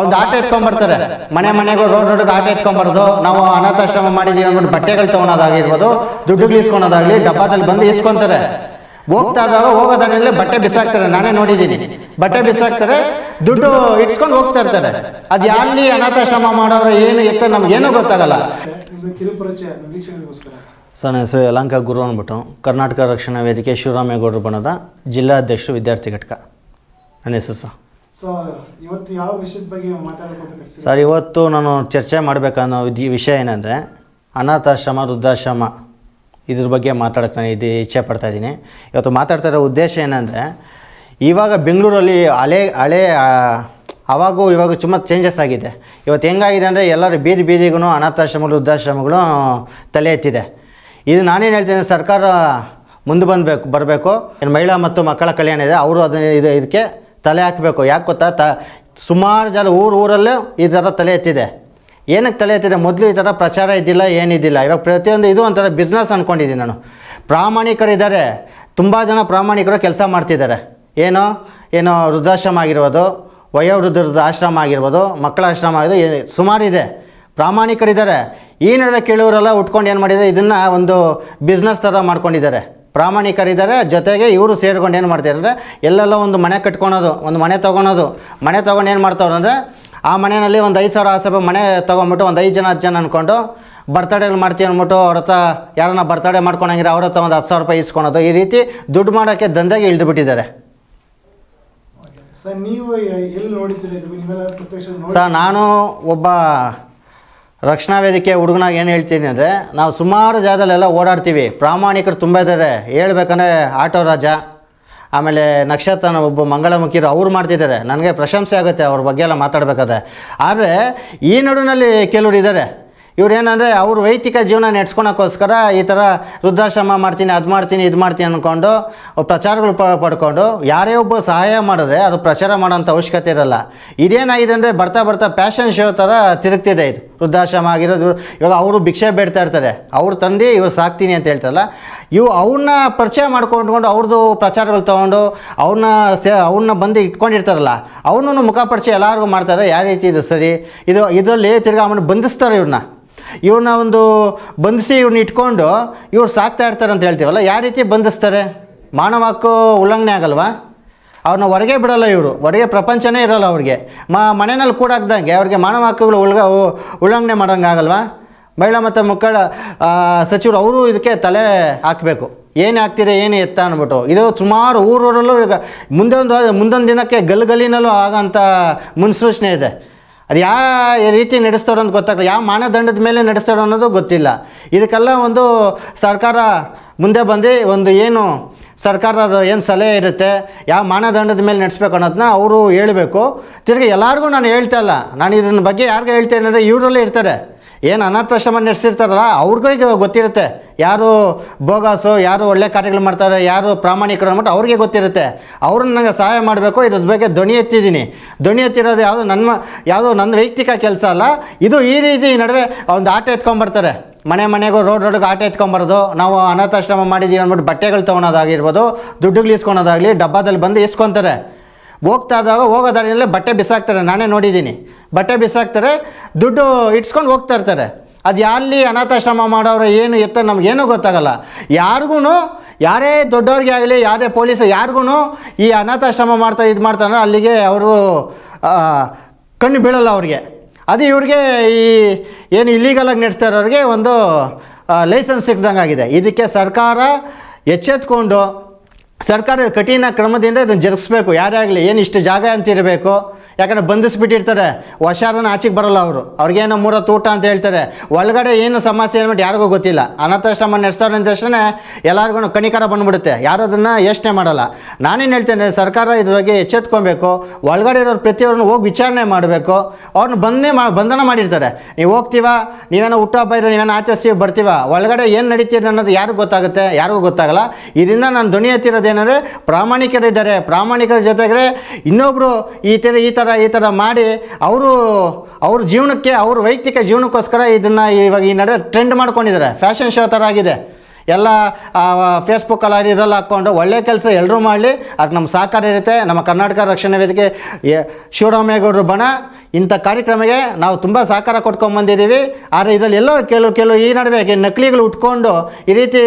ಒಂದು ಆಟ ಎತ್ಕೊಂಡ್ಬರ್ತಾರೆ. ಮನೆ ಮನೆಗೂ ರೋಡ್ ರೋಡ್ಗೆ ಆಟ ಎತ್ಕೊಂಬಾರ್ದು ನಾವು ಅನಾಥಾಶ್ರಮ ಮಾಡಿದೀವಿ ಅಂದ್ಬಿಟ್ಟು ಬಟ್ಟೆಗಳು ತೊಗೊಳೋದಾಗಿರ್ಬೋದು ದುಡ್ಡುಗಳು ಇಸ್ಕೊಳೋದಾಗಲಿ ಡಬ್ಬಾದಲ್ಲಿ ಬಂದು ಇಸ್ಕೊಂತಾರೆ. ಹೋಗ್ತಾ ಇದ್ದಾಗ ಬಟ್ಟೆ ಬಿಸಾಕ್ತಾರೆ. ನಾನೇ ನೋಡಿದ್ದೀನಿ. ಬಟ್ಟೆ ಬಿಸಾಕ್ತಾರೆ, ದುಡ್ಡು ಇಟ್ಸ್ಕೊಂಡು ಹೋಗ್ತಾ ಇರ್ತಾರೆ ಅದು ಯಾರಲ್ಲಿ ಅನಾಥಾಶ್ರಮ ಮಾಡೋರು ಏನು ಎತ್ತ ನಮ್ಗೇನು ಗೊತ್ತಾಗಲ್ಲ. ಸರ್, ನನ್ನ ಹೆಸರು ಯಲಂಕ ಗುರು ಅಂದ್ಬಿಟ್ಟು ಕರ್ನಾಟಕ ರಕ್ಷಣಾ ವೇದಿಕೆ ಶಿವರಾಮೇಗೌಡರು ಬಣದ ಜಿಲ್ಲಾಧ್ಯಕ್ಷರು ವಿದ್ಯಾರ್ಥಿ ಘಟಕ. ನನ್ನ ಹೆಸರು ಸರ್. ಸೊ ಇವತ್ತು ಸರ್ ಇವತ್ತು ನಾನು ಚರ್ಚೆ ಮಾಡಬೇಕನ್ನೋ ಈ ವಿಷಯ ಏನಂದರೆ, ಅನಾಥಾಶ್ರಮ, ವೃದ್ಧಾಶ್ರಮ, ಇದ್ರ ಬಗ್ಗೆ ಮಾತಾಡೋಕೆ ನಾನು ಇದು ಇಚ್ಛೆ ಪಡ್ತಾ ಇದ್ದೀನಿ. ಇವತ್ತು ಮಾತಾಡ್ತಾ ಇರೋ ಉದ್ದೇಶ ಏನಂದರೆ, ಇವಾಗ ಬೆಂಗಳೂರಲ್ಲಿ ಹಳೆ ಹಳೆ ಆವಾಗೂ ಅವಾಗೂ ಇವಾಗ ತುಂಬ ಚೇಂಜಸ್ ಆಗಿದೆ. ಇವತ್ತು ಹೆಂಗಾಗಿದೆ ಅಂದರೆ ಎಲ್ಲರೂ ಬೀದಿ ಬೀದಿಗೂ ಅನಾಥಾಶ್ರಮಗಳು ವೃದ್ಧಾಶ್ರಮಗಳು ತಲೆ ಎತ್ತಿದೆ. ಇದು ನಾನೇನು ಹೇಳ್ತೀನಿ, ಸರ್ಕಾರ ಮುಂದೆ ಬಂದಬೇಕು, ಬರಬೇಕು. ಏನು ಮಹಿಳಾ ಮತ್ತು ಮಕ್ಕಳ ಕಲ್ಯಾಣ ಇದೆ, ಅವರು ಅದನ್ನ ಇದು ಇದಕ್ಕೆ ತಲೆ ಹಾಕಬೇಕು. ಯಾಕೆ ಗೊತ್ತಾ? ತ ಸುಮಾರು ಜನ ಊರು ಊರಲ್ಲೂ ಈ ಥರ ತಲೆ ಎತ್ತಿದೆ. ಏನಕ್ಕೆ ತಲೆ ಎತ್ತಿದೆ? ಮೊದಲು ಈ ಥರ ಪ್ರಚಾರ ಇದ್ದಿಲ್ಲ, ಏನಿದ್ದಿಲ್ಲ. ಇವಾಗ ಪ್ರತಿಯೊಂದು ಇದು ಒಂಥರ ಬಿಸ್ನೆಸ್ ಅಂದ್ಕೊಂಡಿದ್ದೀನಿ ನಾನು. ಪ್ರಾಮಾಣಿಕರಿದ್ದಾರೆ ತುಂಬ ಜನ ಪ್ರಾಮಾಣಿಕರು ಕೆಲಸ ಮಾಡ್ತಿದ್ದಾರೆ. ಏನು ಏನು ವೃದ್ಧಾಶ್ರಮ ಆಗಿರ್ಬೋದು ವಯೋವೃದ್ಧರದ ಆಶ್ರಮ ಆಗಿರ್ಬೋದು, ಮಕ್ಕಳ ಆಶ್ರಮ ಆಗಿರೋದು ಏ- ಸುಮಾರಿದೆ ಪ್ರಾಮಾಣಿಕರಿದ್ದಾರೆ ಈ ನಡುವೆ ಕೇಳೋರೆಲ್ಲ ಉಟ್ಕೊಂಡು ಏನು ಮಾಡಿದ್ದಾರೆ? ಇದನ್ನು ಒಂದು ಬಿಸ್ನೆಸ್ ಥರ ಮಾಡ್ಕೊಂಡಿದ್ದಾರೆ. ಪ್ರಾಮಾಣಿಕರಿದ್ದಾರೆ ಜೊತೆಗೆ ಇವರು ಸೇರ್ಕೊಂಡು ಏನು ಮಾಡ್ತಾರೆ ಅಂದರೆ ಎಲ್ಲೆಲ್ಲ ಒಂದು ಮನೆ ಕಟ್ಕೊಳೋದು ಒಂದು ಮನೆ ತೊಗೊಳೋದು. ಮನೆ ತೊಗೊಂಡು ಏನು ಮಾಡ್ತಾವ್ರು ಅಂದರೆ ಆ ಮನೆಯಲ್ಲಿ ಒಂದು ಐದು ಸಾವಿರ ಆಸೆ ಮನೆ ತೊಗೊಂಬಿಟ್ಟು ಒಂದು ಐದು ಜನ ಹತ್ತು ಜನ ಅಂದ್ಕೊಂಡು ಬರ್ತಡೇಗಳು ಮಾಡ್ತೀವಿ ಅಂದ್ಬಿಟ್ಟು ಅವ್ರ ಹತ್ರ ಯಾರನ್ನ ಬರ್ತಡೇ ಮಾಡ್ಕೊಂಡಂಗಿರ ಅವ್ರ ಹತ್ರ ಒಂದು ಹತ್ತು ಸಾವಿರ ರೂಪಾಯಿ ಇಸ್ಕೊಳೋದು. ಈ ರೀತಿ ದುಡ್ಡು ಮಾಡೋಕ್ಕೆ ದಂಧೆಗೆ ಇಳಿದು ಬಿಟ್ಟಿದ್ದಾರೆ ಸರ್ ನಾನು ಒಬ್ಬ ರಕ್ಷಣಾ ವೇದಿಕೆ ಹುಡುಗನಾಗ ಏನು ಹೇಳ್ತೀನಿ ಅಂದರೆ, ನಾವು ಸುಮಾರು ಜಾಗದಲ್ಲೆಲ್ಲ ಓಡಾಡ್ತೀವಿ. ಪ್ರಾಮಾಣಿಕರು ತುಂಬ ಇದ್ದಾರೆ ಹೇಳ್ಬೇಕಂದ್ರೆ ಆಟೋ ರಾಜ, ಆಮೇಲೆ ನಕ್ಷತ್ರ ಒಬ್ಬ ಮಂಗಳಮುಖಿರು ಅವ್ರು ಮಾಡ್ತಿದ್ದಾರೆ. ನನಗೆ ಪ್ರಶಂಸೆ ಆಗುತ್ತೆ ಅವ್ರ ಬಗ್ಗೆ ಎಲ್ಲ ಮಾತಾಡಬೇಕಾದ್ರೆ. ಆದರೆ ಈ ನಡುವಿನಲ್ಲಿ ಕೆಲವರು ಇದ್ದಾರೆ ಇವ್ರು ಏನಂದರೆ, ಅವ್ರ ವೈಯಕ್ತಿಕ ಜೀವನ ನೆಡ್ಸ್ಕೊಳಕ್ಕೋಸ್ಕರ ಈ ಥರ ವೃದ್ಧಾಶ್ರಮ ಮಾಡ್ತೀನಿ, ಅದು ಮಾಡ್ತೀನಿ, ಇದು ಮಾಡ್ತೀನಿ ಅಂದ್ಕೊಂಡು ಪ್ರಚಾರಗಳು ಪಡ್ಕೊಂಡು, ಯಾರೇ ಒಬ್ಬ ಸಹಾಯ ಮಾಡಿದ್ರೆ ಅದು ಪ್ರಚಾರ ಮಾಡೋಂಥ ಅವಶ್ಯಕತೆ ಇರಲ್ಲ. ಇದೇನಾಗಿದೆ ಅಂದರೆ ಬರ್ತಾ ಬರ್ತಾ ಪ್ಯಾಷನ್ ಶೋ ಥರ ತಿರುಗ್ತಿದೆ ಇದು. ವೃದ್ಧಾಶ್ರಮ ಆಗಿರೋದು ಇವಾಗ ಅವರು ಭಿಕ್ಷೆ ಬೇಡ್ತಾ ಇರ್ತಾರೆ. ಅವ್ರು ತಂದು ಇವ್ರು ಸಾಕ್ತೀನಿ ಅಂತ ಹೇಳ್ತಾರಲ್ಲ, ಇವು ಅವ್ರನ್ನ ಪರಿಚಯ ಮಾಡ್ಕೊಂಡ್ಕೊಂಡು ಅವ್ರದ್ದು ಪ್ರಚಾರಗಳು ತೊಗೊಂಡು ಅವ್ರನ್ನ ಸೇ, ಅವ್ರನ್ನ ಬಂದು ಇಟ್ಕೊಂಡಿರ್ತಾರಲ್ಲ, ಅವ್ರನ್ನೂ ಮುಖ ಪರಿಚಯ ಎಲ್ಲರಿಗೂ ಮಾಡ್ತಾರೆ ಯಾವ ರೀತಿ ಇದು ಸರಿ? ಇದು ಇದರಲ್ಲಿ ತಿರ್ಗಿ ಅವನ್ನ ಬಂಧಿಸ್ತಾರೆ ಇವ್ರನ್ನ. ಇವ್ರನ್ನ ಒಂದು ಬಂಧಿಸಿ ಇವ್ರನ್ನ ಇಟ್ಕೊಂಡು ಇವ್ರು ಸಾಕ್ತಾ ಇರ್ತಾರೆ ಅಂತ ಹೇಳ್ತೀವಲ್ಲ, ಯಾವ ರೀತಿ ಬಂಧಿಸ್ತಾರೆ? ಮಾನವ ಹಕ್ಕು ಉಲ್ಲಂಘನೆ ಆಗಲ್ವಾ? ಅವ್ರನ್ನ ಹೊರಗೆ ಬಿಡೋಲ್ಲ ಇವರು. ಹೊರಗೆ ಪ್ರಪಂಚನೇ ಇರೋಲ್ಲ ಅವ್ರಿಗೆ. ಮಾ, ಮನೆಯಲ್ಲಿ ಕೂಡಾಕ್ದಂಗೆ ಅವ್ರಿಗೆ ಮಾನವ ಹಕ್ಕುಗಳು ಉಳ್ಗ ಉಲ್ಲಂಘನೆ ಮಾಡೋಂಗಾಗಲ್ವಾ? ಮಹಿಳಾ ಮತ್ತು ಮಕ್ಕಳ ಸಚಿವರು ಅವರು ಇದಕ್ಕೆ ತಲೆ ಹಾಕಬೇಕು. ಏನು ಆಗ್ತಿದೆ ಏನು ಎತ್ತ ಅಂದ್ಬಿಟ್ಟು ಇದು ಸುಮಾರು ಊರೂರಲ್ಲೂ ಈಗ ಮುಂದೆ ಒಂದು ಮುಂದೊಂದು ದಿನಕ್ಕೆ ಗಲ್ ಗಲ್ಲಿನಲ್ಲೂ ಆಗೋಂಥ ಮುನ್ಸೂಚನೆ ಇದೆ. ಅದು ಯಾವ ರೀತಿ ನಡೆಸ್ತಾರೋ ಅಂತ ಗೊತ್ತಾಗಲ್ಲ ಯಾವ ಮಾನದಂಡದ ಮೇಲೆ ನಡೆಸ್ತಾರೋ ಅನ್ನೋದು ಗೊತ್ತಿಲ್ಲ. ಇದಕ್ಕೆಲ್ಲ ಒಂದು ಸರ್ಕಾರ ಮುಂದೆ ಬಂದು ಒಂದು ಏನು ಸರ್ಕಾರದ ಏನು ಸಲಹೆ ಇರುತ್ತೆ, ಯಾವ ಮಾನದಂಡದ ಮೇಲೆ ನಡೆಸ್ಬೇಕು ಅನ್ನೋದನ್ನ ಅವರು ಹೇಳಬೇಕು. ತಿರ್ಗಿ ಎಲ್ಲರಿಗೂ ನಾನು ಹೇಳ್ತಾ ಇಲ್ಲ. ನಾನು ಇದನ್ನ ಬಗ್ಗೆ ಯಾರಿಗೂ ಹೇಳ್ತೇನೆ ಅಂದರೆ ಇವರಲ್ಲೇ ಇರ್ತಾರೆ. ಏನು ಅನಾಥಾಶ್ರಮ ನಡೆಸಿರ್ತಾರಲ್ಲ, ಅವ್ರಿಗೂ ಗೊತ್ತಿರುತ್ತೆ. ಯಾರು ಬೋಗಾಸು, ಯಾರು ಒಳ್ಳೆ ಕಾರ್ಯಗಳು ಮಾಡ್ತಾರೆ, ಯಾರು ಪ್ರಾಮಾಣಿಕರು ಅಂದ್ಬಿಟ್ಟು ಅವ್ರಿಗೆ ಗೊತ್ತಿರುತ್ತೆ. ಅವ್ರನ್ನ ನನಗೆ ಸಹಾಯ ಮಾಡಬೇಕು ಇದ್ರ ಬಗ್ಗೆ ಧ್ವನಿ ಎತ್ತಿದ್ದೀನಿ. ಧ್ವನಿ ಎತ್ತಿರೋದು ಯಾವುದು ನನ್ನ ಯಾವುದೋ ನನ್ನ ವೈಯಕ್ತಿಕ ಕೆಲಸ ಅಲ್ಲ, ಇದು ಈ ರೀತಿ ನಡುವೆ ಒಂದು ಆಟ ಎತ್ಕೊಂಡ್ಬರ್ತಾರೆ ಮನೆ ಮನೆಗೂ ರೋಡ್ ರೋಡ್ಗೆ ಆಟ ಎತ್ಕೊಂಬರೋದು. ನಾವು ಅನಾಥಾಶ್ರಮ ಮಾಡಿದ್ದೀವಿ ಅಂದ್ಬಿಟ್ಟು ಬಟ್ಟೆಗಳು ತೊಗೊಳೋದಾಗಿರ್ಬೋದು ದುಡ್ಡುಗಳು ಇಸ್ಕೊಳೋದಾಗಲಿ ಡಬ್ಬಾದಲ್ಲಿ ಬಂದು ಇಸ್ಕೊತಾರೆ ಹೋಗ್ತಾ ಇದ್ದಾಗ ಹೋಗೋ ಬಟ್ಟೆ ಬಿಸಾಕ್ತಾರೆ. ನಾನೇ ನೋಡಿದ್ದೀನಿ. ಬಟ್ಟೆ ಬಿಸಾಕ್ತಾರೆ, ದುಡ್ಡು ಇಟ್ಸ್ಕೊಂಡು ಹೋಗ್ತಾ ಇರ್ತಾರೆ. ಅದು ಯಾರಲ್ಲಿ ಅನಾಥಾಶ್ರಮ ಮಾಡೋರು ಏನು ಎತ್ತ ನಮಗೇನೂ ಗೊತ್ತಾಗಲ್ಲ. ಯಾರಿಗೂ ಯಾರೇ ದೊಡ್ಡವ್ರಿಗೆ ಆಗಲಿ, ಯಾರೇ ಪೊಲೀಸ್ ಯಾರಿಗೂ ಈ ಅನಾಥಾಶ್ರಮ ಮಾಡ್ತಾ, ಇದು ಮಾಡ್ತಾರೆ ಅಲ್ಲಿಗೆ ಅವರು ಕಣ್ಣು ಬೀಳಲ್ಲ ಅವ್ರಿಗೆ. ಅದು ಇವ್ರಿಗೆ ಈ ಏನು ಇಲ್ಲೀಗಲಾಗಿ ನಡೆಸ್ತಾ ಇರೋರಿಗೆ ಒಂದು ಲೈಸೆನ್ಸ್ ಸಿಕ್ದಂಗೆ ಆಗಿದೆ. ಇದಕ್ಕೆ ಸರ್ಕಾರ ಎಚ್ಚೆತ್ಕೊಂಡು ಸರ್ಕಾರ ಕಠಿಣ ಕ್ರಮದಿಂದ ಇದನ್ನು ಜರುಗಿಸ್ಬೇಕು. ಯಾರೇ ಆಗಲಿ, ಏನು ಇಷ್ಟು ಜಾಗ ಅಂತ ಇರಬೇಕು. ಯಾಕಂದರೆ ಬಂಧಿಸ್ಬಿಟ್ಟಿರ್ತಾರೆ. ವಶಾರನ ಆಚೆಗೆ ಬರಲ್ಲ ಅವರು. ಅವ್ರಿಗೇನೋ ಮೂರ ಊಟ ಅಂತ ಹೇಳ್ತಾರೆ. ಒಳಗಡೆ ಏನು ಸಮಸ್ಯೆ ಹೇಳ್ಬಿಟ್ಟು ಯಾರಿಗೂ ಗೊತ್ತಿಲ್ಲ. ಅನಾಥಾಶ್ರಮ ನಡೆಸ್ತಾರೆ ಅಂದ ತಕ್ಷಣ ಎಲ್ಲರಿಗೂ ಕಣಿಕಾರ ಬಂದ್ಬಿಡುತ್ತೆ. ಯಾರು ಅದನ್ನು ಯೋಚನೆ ಮಾಡಲ್ಲ. ನಾನೇನು ಹೇಳ್ತೇನೆ ಸರ್ಕಾರ ಇದ್ರ ಬಗ್ಗೆ ಎಚ್ಚೆತ್ಕೊಬೇಕು. ಒಳಗಡೆ ಇರೋರು ಪ್ರತಿಯೊಬ್ಬರನ್ನು ಹೋಗಿ ವಿಚಾರಣೆ ಮಾಡಬೇಕು. ಅವ್ರನ್ನ ಬಂದೇ ಮಾ, ಬಂಧನ ಮಾಡಿರ್ತಾರೆ. ನೀವು ಹೋಗ್ತೀವ, ನೀವೇನೋ ಹುಟ್ಟುಹಬ್ಬ ಇದೆ ನೀವೇನೋ ಆಚರಿಸ್ತೀವಿ ಬರ್ತೀವ. ಒಳಗಡೆ ಏನು ನಡೀತೀರಿ ಅನ್ನೋದು ಯಾರಿಗೂ ಗೊತ್ತಾಗುತ್ತೆ, ಯಾರಿಗೂ ಗೊತ್ತಾಗಲ್ಲ. ಇದರಿಂದ ನಾನು ಧ್ವನಿ ಎತ್ತಿರೋದೇನೆಂದರೆ ಪ್ರಾಮಾಣಿಕರಿದ್ದಾರೆ. ಪ್ರಾಮಾಣಿಕರ ಜೊತೆಗೆ ಇನ್ನೊಬ್ಬರು ಈ ಥರ ಈ ಥರ ಈ ಥರ ಮಾಡಿ ಅವರು, ಅವ್ರ ಜೀವನಕ್ಕೆ, ಅವ್ರ ವೈಯಕ್ತಿಕ ಜೀವನಕ್ಕೋಸ್ಕರ ಇದನ್ನು ಇವಾಗ ಈ ನಡುವೆ ಟ್ರೆಂಡ್ ಮಾಡ್ಕೊಂಡಿದ್ದಾರೆ. ಫ್ಯಾಷನ್ ಶೋ ಥರ ಆಗಿದೆ. ಎಲ್ಲ ಫೇಸ್ಬುಕ್ಕಲ್ಲಿ ಇದೆಲ್ಲ ಹಾಕ್ಕೊಂಡು ಒಳ್ಳೆ ಕೆಲಸ ಎಲ್ಲರೂ ಮಾಡಲಿ, ಅದು ನಮ್ಮ ಸಹಕಾರ ಇರುತ್ತೆ. ನಮ್ಮ ಕರ್ನಾಟಕ ರಕ್ಷಣಾ ವೇದಿಕೆ ಶಿವರಾಮೇಗೌಡರು ಬಣ, ಇಂಥ ಕಾರ್ಯಕ್ರಮಕ್ಕೆ ನಾವು ತುಂಬ ಸಹಕಾರ ಕೊಟ್ಕೊಂಡು ಬಂದಿದ್ದೀವಿ. ಆದರೆ ಇದರಲ್ಲಿ ಎಲ್ಲೋ ಕೆಲವು ಕೆಲವು ಈ ನಡುವೆ ನಕಲಿಗಳು ಉಟ್ಕೊಂಡು ಈ ರೀತಿ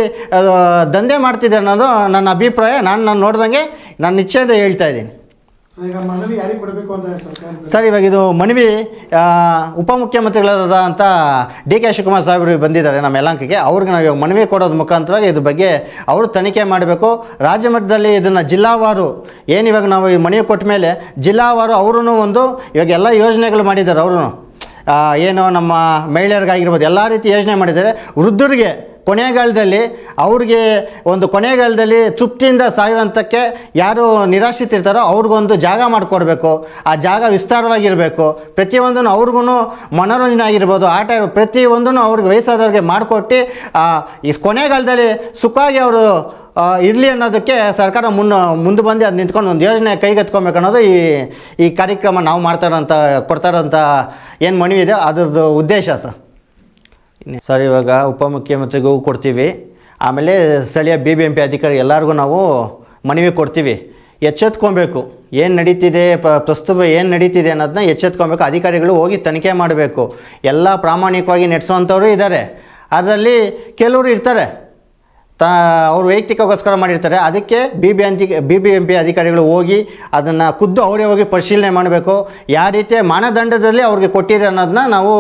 ದಂಧೆ ಮಾಡ್ತಿದೆ ಅನ್ನೋದು ನನ್ನ ಅಭಿಪ್ರಾಯ. ನಾನು ನಾನು ನೋಡ್ದಂಗೆ, ನಾನು ನಿಶ್ಚಯದ ಹೇಳ್ತಾ ಇದ್ದೀನಿ. ಸರ್, ಇವಾಗ ಇದು ಮನವಿ ಉಪಮುಖ್ಯಮಂತ್ರಿಗಳಾದ ಅಂತ ಡಿ ಕೆ ಶಿವಕುಮಾರ್ ಸಾಹೇಬರು ಬಂದಿದ್ದಾರೆ ನಮ್ಮ ಯಲಾಂಕಿಗೆ ಅವ್ರಿಗೆ ನಾವು ಇವಾಗ ಮನವಿ ಕೊಡೋದ್ರ ಮುಖಾಂತರ ಇದ್ರ ಬಗ್ಗೆ ಅವರು ತನಿಖೆ ಮಾಡಬೇಕು. ರಾಜ್ಯ ಮಟ್ಟದಲ್ಲಿ ಇದನ್ನು ಜಿಲ್ಲಾವಾರು, ಏನು ಇವಾಗ ನಾವು ಈ ಮನವಿ ಕೊಟ್ಟ ಮೇಲೆ ಜಿಲ್ಲಾವಾರು ಅವರೂ ಒಂದು ಇವಾಗ ಎಲ್ಲ ಯೋಜನೆಗಳು ಮಾಡಿದ್ದಾರೆ. ಅವರು ಏನು ನಮ್ಮ ಮಹಿಳೆಯರಿಗಾಗಿರ್ಬೋದು, ಎಲ್ಲ ರೀತಿ ಯೋಜನೆ ಮಾಡಿದ್ದಾರೆ. ವೃದ್ಧರಿಗೆ ಕೊನೆಗಾಲದಲ್ಲಿ ಅವ್ರಿಗೆ ಒಂದು ಕೊನೆಗಾಲದಲ್ಲಿ ತೃಪ್ತಿಯಿಂದ ಸಾಯುವಂಥಕ್ಕೆ ಯಾರು ನಿರಾಶ್ರಿತಿರ್ತಾರೋ ಅವ್ರಿಗೊಂದು ಜಾಗ ಮಾಡಿಕೊಡ್ಬೇಕು. ಆ ಜಾಗ ವಿಸ್ತಾರವಾಗಿರಬೇಕು. ಪ್ರತಿಯೊಂದನ್ನು ಅವ್ರಿಗೂ ಮನೋರಂಜನೆ ಆಗಿರ್ಬೋದು. ಆಟ ಪ್ರತಿಯೊಂದೂ ಅವ್ರಿಗೆ ವಯಸ್ಸಾದವ್ರಿಗೆ ಮಾಡಿಕೊಟ್ಟು ಈ ಕೊನೆಗಾಲದಲ್ಲಿ ಸುಖವಾಗಿ ಅವರು ಇರಲಿ ಅನ್ನೋದಕ್ಕೆ ಸರ್ಕಾರ ಮುನ್ನ, ಮುಂದೆ ಬಂದು ಅದು ನಿಂತ್ಕೊಂಡು ಒಂದು ಯೋಜನೆ ಕೈಗೆತ್ಕೊಬೇಕು ಅನ್ನೋದು ಈ ಈ ಕಾರ್ಯಕ್ರಮ ನಾವು ಮಾಡ್ತಾರಂಥ ಕೊಡ್ತಾರಂಥ ಏನು ಮನವಿ ಇದೆ, ಅದ್ರದ್ದು ಉದ್ದೇಶ ಸರ್. ಸರ್, ಇವಾಗ ಉಪಮುಖ್ಯಮಂತ್ರಿಗೂ ಕೊಡ್ತೀವಿ. ಆಮೇಲೆ ಸ್ಥಳೀಯ ಬಿ ಬಿ ಎಂ ಪಿ ಅಧಿಕಾರಿ ಎಲ್ಲರಿಗೂ ನಾವು ಮನವಿ ಕೊಡ್ತೀವಿ. ಎಚ್ಚೆತ್ಕೊಬೇಕು. ಏನು ನಡೀತಿದೆ ಪ್ರಸ್ತುತ ಏನು ನಡೀತಿದೆ ಅನ್ನೋದನ್ನ ಎಚ್ಚೆತ್ಕೊಬೇಕು. ಅಧಿಕಾರಿಗಳು ಹೋಗಿ ತನಿಖೆ ಮಾಡಬೇಕು. ಎಲ್ಲ ಪ್ರಾಮಾಣಿಕವಾಗಿ ನಡೆಸುವಂಥವ್ರು ಇದ್ದಾರೆ ಅದರಲ್ಲಿ ಕೆಲವರು ಇರ್ತಾರೆ. ತಾ ಅವ್ರು ವೈಯಕ್ತಿಕಗೋಸ್ಕರ ಮಾಡಿರ್ತಾರೆ. ಅದಕ್ಕೆ ಬಿ ಬಿ ಅಂತಿ ಬಿ ಬಿ ಎಂ ಪಿ ಅಧಿಕಾರಿಗಳು ಹೋಗಿ ಅದನ್ನು ಖುದ್ದು ಅವರೇ ಹೋಗಿ ಪರಿಶೀಲನೆ ಮಾಡಬೇಕು. ಯಾವ ರೀತಿಯ ಮಾನದಂಡದಲ್ಲಿ ಅವ್ರಿಗೆ ಕೊಟ್ಟಿದೆ ಅನ್ನೋದನ್ನ ನಾವು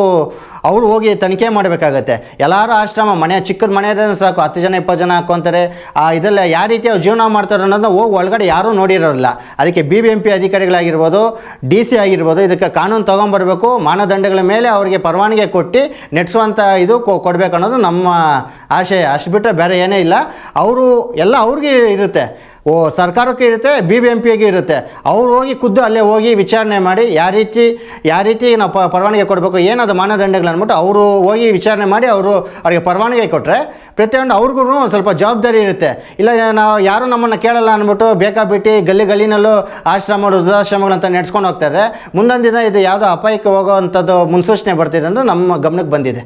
ಅವರು ಹೋಗಿ ತನಿಖೆ ಮಾಡಬೇಕಾಗತ್ತೆ. ಎಲ್ಲರೂ ಆಶ್ರಮ, ಮನೆ, ಚಿಕ್ಕದ ಮನೆ ಸಾಕು, ಹತ್ತು ಜನ, ಇಪ್ಪತ್ತು ಜನ ಹಾಕ್ಕೊತಾರೆ ಆ, ಇದರಲ್ಲಿ ಯಾವ ರೀತಿ ಅವ್ರು ಜೀವನ ಮಾಡ್ತಾರೆ ಅನ್ನೋದನ್ನ ಹೋಗಿ ಒಳಗಡೆ ಯಾರೂ ನೋಡಿರೋಲ್ಲ ಅದಕ್ಕೆ ಬಿ ಬಿ ಎಂ ಪಿ ಅಧಿಕಾರಿಗಳಾಗಿರ್ಬೋದು, ಡಿ ಸಿ ಆಗಿರ್ಬೋದು, ಇದಕ್ಕೆ ಕಾನೂನು ತೊಗೊಂಬರ್ಬೇಕು, ಮಾನದಂಡಗಳ ಮೇಲೆ ಅವರಿಗೆ ಪರವಾನಗಿ ಕೊಟ್ಟು ನೆಡ್ಸುವಂಥ ಇದು ಕೊಡ್ಬೇಕು ಅನ್ನೋದು ನಮ್ಮ ಆಶಯ. ಅಷ್ಟು ಬಿಟ್ಟರೆ ಬೇರೆ ಏನೇ ಇಲ್ಲ. ಅವರು ಎಲ್ಲ ಅವ್ರಿಗೆ ಇರುತ್ತೆ. ಓ ಸರ್ಕಾರಕ್ಕೆ ಇರುತ್ತೆ ಬಿ ಬಿ ಎಂ ಪಿಗೆ ಇರುತ್ತೆ. ಅವ್ರು ಹೋಗಿ ಖುದ್ದು ಅಲ್ಲೇ ಹೋಗಿ ವಿಚಾರಣೆ ಮಾಡಿ ಯಾವ ರೀತಿ ಯಾವ ರೀತಿ ನಾವು ಪ ಪರವಾನಗಿ ಕೊಡಬೇಕು ಏನದು ಮಾನದಂಡಗಳು ಅಂದ್ಬಿಟ್ಟು ಅವರು ಹೋಗಿ ವಿಚಾರಣೆ ಮಾಡಿ ಅವರು ಅವರಿಗೆ ಪರವಾನಗಿ ಕೊಟ್ಟರೆ ಪ್ರತಿಯೊಂದು ಅವ್ರಿಗೂ ಒಂದು ಸ್ವಲ್ಪ ಜವಾಬ್ದಾರಿ ಇರುತ್ತೆ. ಇಲ್ಲ ನಾವು ಯಾರು ನಮ್ಮನ್ನು ಕೇಳಲ್ಲ ಅಂದ್ಬಿಟ್ಟು ಬೇಕಾಬಿಟ್ಟು ಗಲ್ಲಿ ಗಲ್ಲಿನಲ್ಲೂ ಆಶ್ರಮ ವೃದ್ಧಾಶ್ರಮಗಳಂತ ನಡೆಸ್ಕೊಂಡು ಹೋಗ್ತಾರೆ ಮುಂದೊಂದು ದಿನ ಇದು ಯಾವುದೋ ಅಪಾಯಕ್ಕೆ ಹೋಗೋವಂಥದ್ದು ಮುನ್ಸೂಚನೆ ಬರ್ತಿದೆ ಅಂತ ನಮ್ಮ ಗಮನಕ್ಕೆ ಬಂದಿದೆ.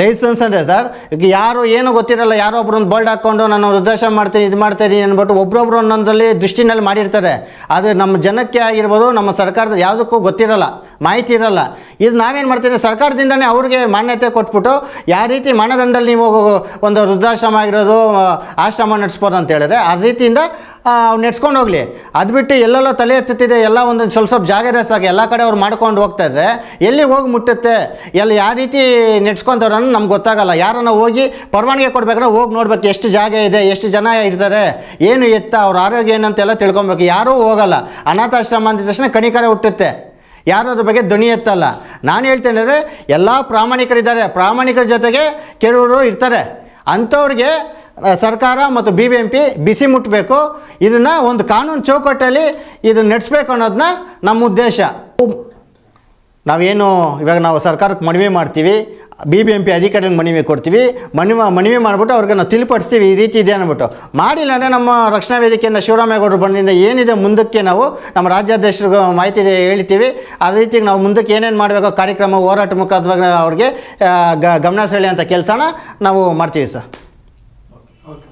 ಲೈಸೆನ್ಸ್ ಅಂದರೆ ಸರ್ ಈಗ ಯಾರು ಏನು ಗೊತ್ತಿರಲ್ಲ ಯಾರೋ ಒಬ್ರು ಒಂದು ಬೋಲ್ಡ್ ಹಾಕ್ಕೊಂಡು ನಾನು ವೃದ್ಧಾಶ್ರಮ ಮಾಡ್ತೀನಿ, ಇದು ಮಾಡ್ತೀನಿ ಅಂದ್ಬಿಟ್ಟು ಒಬ್ರೊಬ್ರು ಒಂದೊಂದರಲ್ಲಿ ದೃಷ್ಟಿನಲ್ಲಿ ಮಾಡಿರ್ತಾರೆ. ಅದು ನಮ್ಮ ಜನಕ್ಕೆ ಆಗಿರ್ಬೋದು, ನಮ್ಮ ಸರ್ಕಾರದ ಯಾವುದಕ್ಕೂ ಗೊತ್ತಿರಲ್ಲ, ಮಾಹಿತಿ ಇರಲ್ಲ. ಇದು ನಾವೇನು ಮಾಡ್ತೀವಿ, ಸರ್ಕಾರದಿಂದನೇ ಅವ್ರಿಗೆ ಮಾನ್ಯತೆ ಕೊಟ್ಬಿಟ್ಟು ಯಾವ ರೀತಿ ಮಾನದಂಡದಲ್ಲಿ ನೀವು ಒಂದು ವೃದ್ಧಾಶ್ರಮ ಆಗಿರೋದು ಆಶ್ರಮ ನಡೆಸ್ಬೋದು ಅಂತ ಹೇಳಿದ್ರೆ, ಆ ರೀತಿಯಿಂದ ನೆಡ್ಸ್ಕೊಂಡು ಹೋಗಲಿ. ಅದು ಬಿಟ್ಟು ಎಲ್ಲೆಲ್ಲೋ ತಲೆ ಎತ್ತುತ್ತಿದೆ, ಎಲ್ಲ ಒಂದೊಂದು ಸ್ವಲ್ಪ ಸ್ವಲ್ಪ ಜಾಗ ಸಾಕು. ಎಲ್ಲ ಕಡೆ ಅವ್ರು ಮಾಡ್ಕೊಂಡು ಹೋಗ್ತಾ ಇದ್ರೆ ಎಲ್ಲಿ ಹೋಗಿ ಮುಟ್ಟುತ್ತೆ? ಎಲ್ಲಿ ಯಾವ ರೀತಿ ನೆಡ್ಸ್ಕೊಂತವ್ರು ನಮ್ಗೆ ಗೊತ್ತಾಗಲ್ಲ. ಯಾರನ್ನ ಹೋಗಿ ಪರವಾನಗಿ ಕೊಡ್ಬೇಕಾದ್ರೆ ಹೋಗಿ ನೋಡ್ಬೇಕು. ಎಷ್ಟು ಜಾಗ ಇದೆ, ಎಷ್ಟು ಜನ ಇರ್ತಾರೆ, ಏನು ಎತ್ತ, ಅವ್ರ ಆರೋಗ್ಯ ಏನಂತೆಲ್ಲ ತಿಳ್ಕೊಬೇಕು. ಯಾರೂ ಹೋಗಲ್ಲ. ಅನಾಥಾಶ್ರಮ ಅಂದ ತಕ್ಷಣ ಕಣಿಕರ ಹುಟ್ಟುತ್ತೆ. ಯಾರು ಅದ್ರ ಬಗ್ಗೆ ಧ್ವನಿ ಎತ್ತಲ್ಲ. ನಾನು ಹೇಳ್ತೇನೆ ಅಂದರೆ ಎಲ್ಲ ಪ್ರಾಮಾಣಿಕರಿದ್ದಾರೆ. ಪ್ರಾಮಾಣಿಕರ ಜೊತೆಗೆ ಕೆಲವರು ಇರ್ತಾರೆ. ಅಂಥವ್ರಿಗೆ ಸರ್ಕಾರ ಮತ್ತು ಬಿ ಬಿ ಎಂ ಪಿ ಬಿಸಿ ಮುಟ್ಟಬೇಕು ಇದನ್ನು ಒಂದು ಕಾನೂನು ಚೌಕಟ್ಟಲ್ಲಿ ಇದನ್ನು ನಡೆಸ್ಬೇಕು ಅನ್ನೋದನ್ನ ನಮ್ಮ ಉದ್ದೇಶ. ನಾವೇನು ಇವಾಗ ನಾವು ಸರ್ಕಾರಕ್ಕೆ ಮನವಿ ಮಾಡ್ತೀವಿ ಬಿ ಬಿ ಎಂ ಪಿ ಅಧಿಕಾರಿಗಳಿಗೆ ಮನವಿ ಕೊಡ್ತೀವಿ, ಮನವಿ ಮನವಿ ಮಾಡಿಬಿಟ್ಟು ಅವ್ರಿಗೆ ನಾವು ತಿಳಿಪಡಿಸ್ತೀವಿ, ಈ ರೀತಿ ಇದೆ ಅಂದ್ಬಿಟ್ಟು. ಮಾಡಿಲ್ಲ ಅಂದರೆ ನಮ್ಮ ರಕ್ಷಣಾ ವೇದಿಕೆಯಿಂದ ಶಿವರಾಮೇಗೌಡರು ಬಂದಿಂದ ಏನಿದೆ ಮುಂದಕ್ಕೆ ನಾವು, ನಮ್ಮ ರಾಜ್ಯಾಧ್ಯಕ್ಷರಿಗೆ ಮಾಹಿತಿ ಹೇಳ್ತೀವಿ. ಆ ರೀತಿ ನಾವು ಮುಂದಕ್ಕೆ ಏನೇನು ಮಾಡಬೇಕು, ಕಾರ್ಯಕ್ರಮ, ಹೋರಾಟ ಮುಖಾಂತರ ಅವ್ರಿಗೆ ಗಮನ ಸೆಳೆಯುವಂಥ ಕೆಲಸನ ನಾವು ಮಾಡ್ತೀವಿ ಸರ್. Okay.